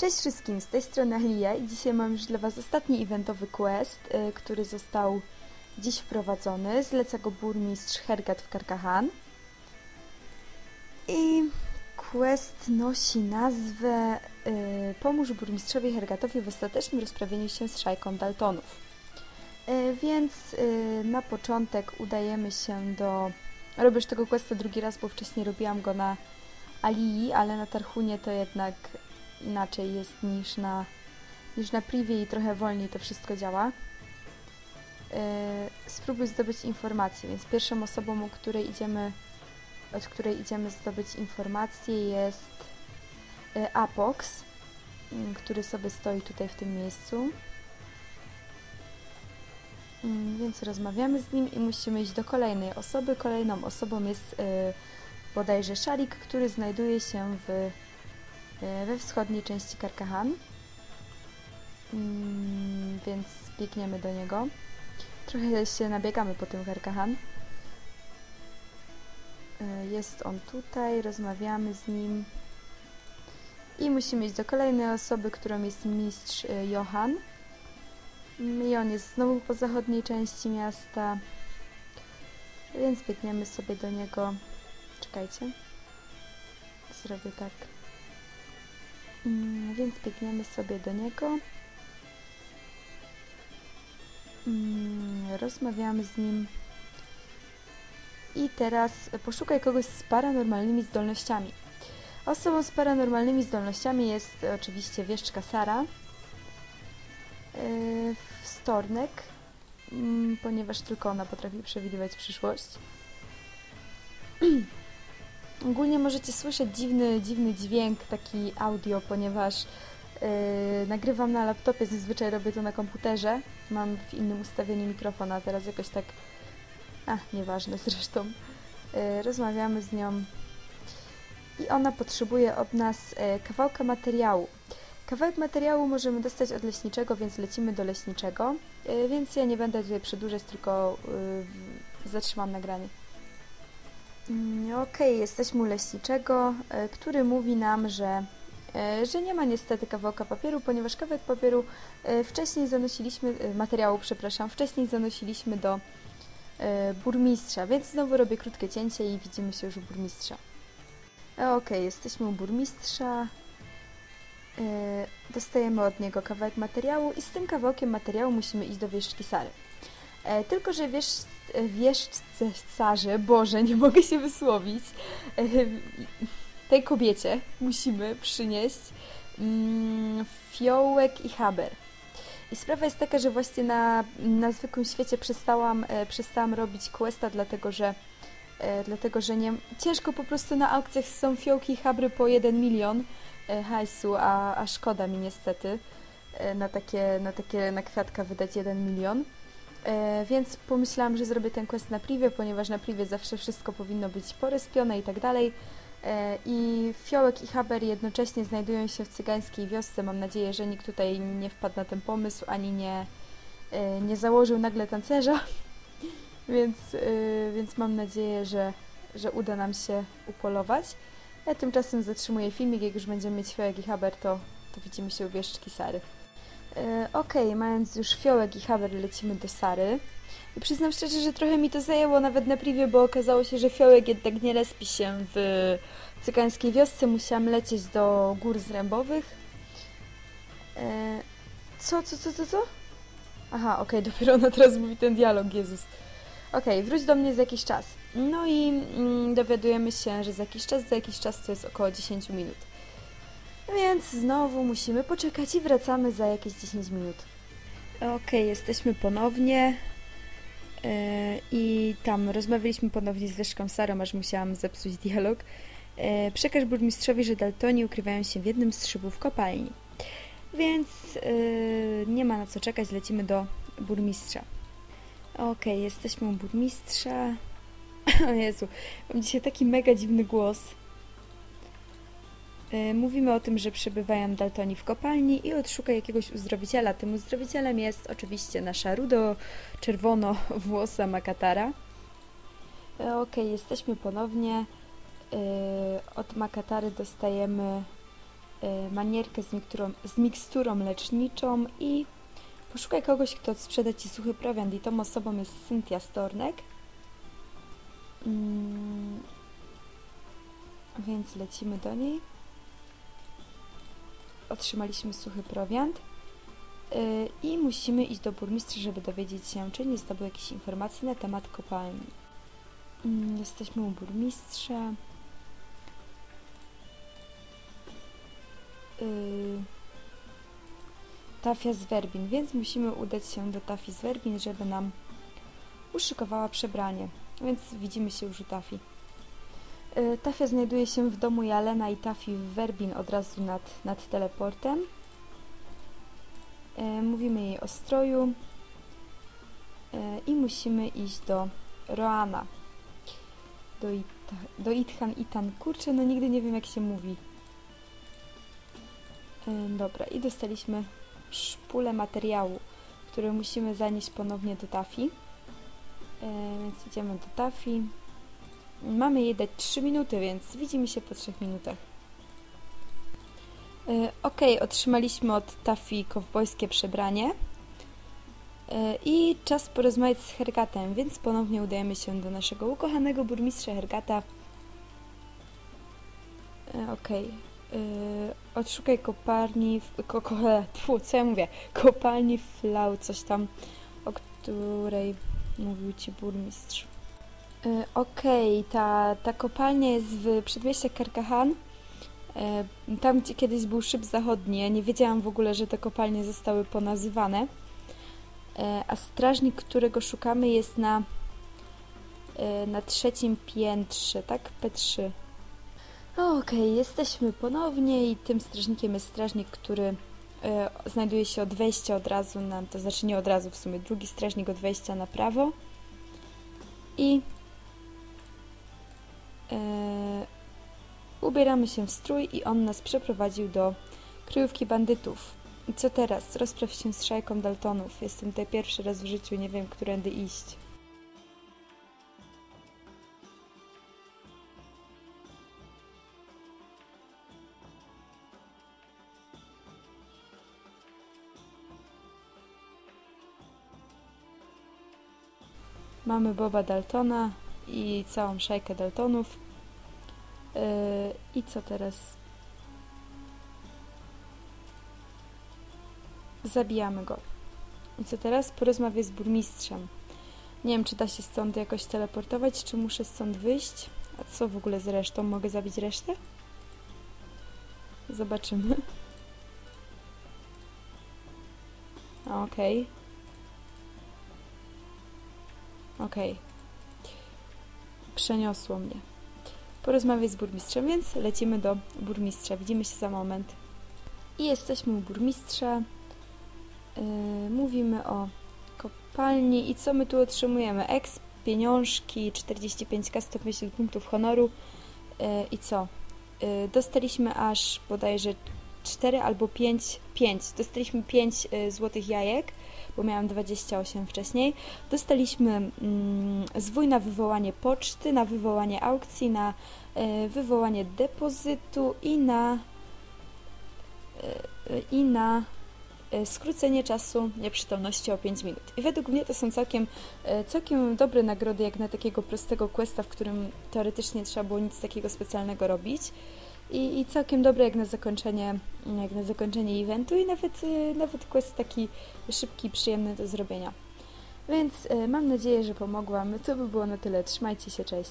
Cześć wszystkim, z tej strony Alia i dzisiaj mam już dla Was ostatni eventowy quest, y, który został dziś wprowadzony. Zleca go burmistrz Hergat w Karkahan. I quest nosi nazwę y, Pomóż burmistrzowi Hergatowi w ostatecznym rozprawieniu się z szajką Daltonów. Y, więc na początek udajemy się do... Robię już tego questa drugi raz, bo wcześniej robiłam go na Alii, ale na Tarhunie to jednak inaczej jest niż na, niż na privie i trochę wolniej to wszystko działa. Yy, spróbuj zdobyć informacje, więc pierwszą osobą, o której idziemy, od której idziemy zdobyć informacje jest yy, Apox, yy, który sobie stoi tutaj w tym miejscu. Yy, więc rozmawiamy z nim i musimy iść do kolejnej osoby. Kolejną osobą jest yy, bodajże Szalik, który znajduje się w we wschodniej części Karkahan. Mm, więc biegniemy do niego. Trochę się nabiegamy po tym Karkahan. E, jest on tutaj, rozmawiamy z nim. I musimy iść do kolejnej osoby, którą jest mistrz e, Johan. I on jest znowu po zachodniej części miasta. Więc biegniemy sobie do niego. Czekajcie. Zrobię tak. Mm, więc biegniemy sobie do niego. Mm, rozmawiamy z nim. I teraz poszukaj kogoś z paranormalnymi zdolnościami. Osobą z paranormalnymi zdolnościami jest oczywiście wieszczka Sara. Yy, Stornek, yy, ponieważ tylko ona potrafi przewidywać przyszłość. Ogólnie możecie słyszeć dziwny, dziwny dźwięk, taki audio, ponieważ yy, nagrywam na laptopie, zazwyczaj robię to na komputerze. Mam w innym ustawieniu mikrofona, a teraz jakoś tak... A, nieważne zresztą. Yy, rozmawiamy z nią i ona potrzebuje od nas yy, kawałka materiału. Kawałek materiału możemy dostać od leśniczego, więc lecimy do leśniczego. Yy, więc ja nie będę tutaj przedłużać, tylko yy, zatrzymam nagranie. Mm, okej, okay, jesteśmy u leśniczego, e, który mówi nam, że, e, że nie ma niestety kawałka papieru, ponieważ kawałek papieru e, wcześniej zanosiliśmy, materiału, przepraszam, wcześniej zanosiliśmy do burmistrza, więc znowu robię krótkie cięcie i widzimy się już u burmistrza. Okej, okay, jesteśmy u burmistrza, dostajemy od niego kawałek materiału i z tym kawałkiem materiału musimy iść do wieszczki Sary. E, tylko, że wiesz, wieszczce Boże, nie mogę się wysłowić, e, tej kobiecie musimy przynieść mm, fiołek i haber. I sprawa jest taka, że właśnie na, na zwykłym świecie przestałam, e, przestałam robić questa, dlatego że dlatego, że nie, ciężko po prostu na aukcjach są fiołki i habry po 1 milion hajsu, a, a szkoda mi niestety na takie, na takie, na kwiatka wydać 1 milion. E, więc pomyślałam, że zrobię ten quest na privie, ponieważ na privie zawsze wszystko powinno być porespione i tak dalej. E, I Fiołek i Haber jednocześnie znajdują się w cygańskiej wiosce. Mam nadzieję, że nikt tutaj nie wpadł na ten pomysł, ani nie, e, nie założył nagle tancerza. więc, e, więc mam nadzieję, że, że uda nam się upolować. Ja tymczasem zatrzymuję filmik, jak już będziemy mieć Fiołek i Haber, to, to widzimy się u wieszczki Sary. E, okay, mając już fiołek i haber, lecimy do Sary. I przyznam szczerze, że trochę mi to zajęło nawet na privie, bo okazało się, że fiołek jednak nie respi się w cygańskiej wiosce. Musiałam lecieć do gór zrębowych. E, co, co, co, co, co? Aha, okay, dopiero ona teraz mówi ten dialog, Jezus. Okay, wróć do mnie za jakiś czas. No i mm, dowiadujemy się, że za jakiś czas, za jakiś czas to jest około 10 minut. Więc znowu musimy poczekać i wracamy za jakieś 10 minut. Ok, jesteśmy ponownie. Yy, I tam rozmawialiśmy ponownie z Leszką Sarą, aż musiałam zepsuć dialog. Yy, przekaż burmistrzowi, że Daltoni ukrywają się w jednym z szybów kopalni. Więc yy, nie ma na co czekać, lecimy do burmistrza. Ok, jesteśmy u burmistrza. O Jezu, mam dzisiaj taki mega dziwny głos. E, mówimy o tym, że przebywają Daltoni w kopalni i odszukaj jakiegoś uzdrowiciela. Tym uzdrowicielem jest oczywiście nasza rudo-czerwono-włosa Makatara. E, ok, jesteśmy ponownie. E, od Makatary dostajemy manierkę z miksturą, z miksturą leczniczą i poszukaj kogoś, kto sprzeda Ci suchy prowiant i tą osobą jest Cynthia Stornek. Mm, więc lecimy do niej. Otrzymaliśmy suchy prowiant. Yy, I musimy iść do burmistrza, żeby dowiedzieć się, czy nie zdobył jakichś informacji na temat kopalni. Yy, jesteśmy u burmistrza. Yy, Tafia z Werbin, więc musimy udać się do Tafi z Werbin, żeby nam uszykowała przebranie. Więc widzimy się już u Tafi. Yy, Tafia znajduje się w domu Jalena i Tafi w Werbin od razu nad, nad teleportem. E, mówimy jej o stroju e, i musimy iść do Roana. Do, Ita, do Ithan Itan. Kurczę, no nigdy nie wiem jak się mówi. Dobra, i dostaliśmy szpulę materiału, który musimy zanieść ponownie do Tafi. Więc idziemy do Tafi. Mamy jej dać 3 minuty, więc widzimy się po 3 minutach. E, ok, otrzymaliśmy od Tafi kowbojskie przebranie. E, I czas porozmawiać z Hergatem, więc ponownie udajemy się do naszego ukochanego burmistrza Hergata. E, ok. Odszukaj kopalni, ko, ko, tfu, co ja mówię? Kopalni Flau, coś tam, o której mówił Ci burmistrz. Ok, ta, ta kopalnia jest w przedmieściach Karkahan. E, tam, gdzie kiedyś był szyb zachodni, ja nie wiedziałam w ogóle, że te kopalnie zostały ponazywane. E, a strażnik, którego szukamy, jest na, e, na trzecim piętrze, tak? P3. Okej, okay, jesteśmy ponownie i tym strażnikiem jest strażnik, który znajduje się od wejścia od razu, na, to znaczy nie od razu w sumie, drugi strażnik od wejścia na prawo. I Ubieramy się w strój i on nas przeprowadził do kryjówki bandytów. Co teraz? Rozpraw się z szajką Daltonów. Jestem tutaj pierwszy raz w życiu, nie wiem, którędy iść. Mamy Boba Daltona i całą szajkę Daltonów. Yy, I co teraz? Zabijamy go. I co teraz? Porozmawiaj z burmistrzem. Nie wiem, czy da się stąd jakoś teleportować, czy muszę stąd wyjść. A co w ogóle z resztą? Mogę zabić resztę? Zobaczymy. Okej. Okay. Okej. Okay. Przeniosło mnie porozmawiać z burmistrzem, więc lecimy do burmistrza. Widzimy się za moment. I jesteśmy u burmistrza. Yy, mówimy o kopalni i co my tu otrzymujemy? Exp, pieniążki, 45k, 150 punktów honoru yy, i co? Yy, dostaliśmy aż bodajże 4 albo 5, 5. Dostaliśmy 5 y, złotych jajek, bo miałam 28 wcześniej. Dostaliśmy mm, zwój na wywołanie poczty, na wywołanie aukcji, na y, wywołanie depozytu i na y, i na skrócenie czasu nieprzytomności o 5 minut. I według mnie to są całkiem, całkiem dobre nagrody, jak na takiego prostego questa, w którym teoretycznie trzeba było nic takiego specjalnego robić i, i całkiem dobre jak na zakończenie, jak na zakończenie eventu i nawet, y, nawet quest taki szybki, przyjemny do zrobienia. Więc y, mam nadzieję, że pomogłam. To by było na tyle. Trzymajcie się, cześć.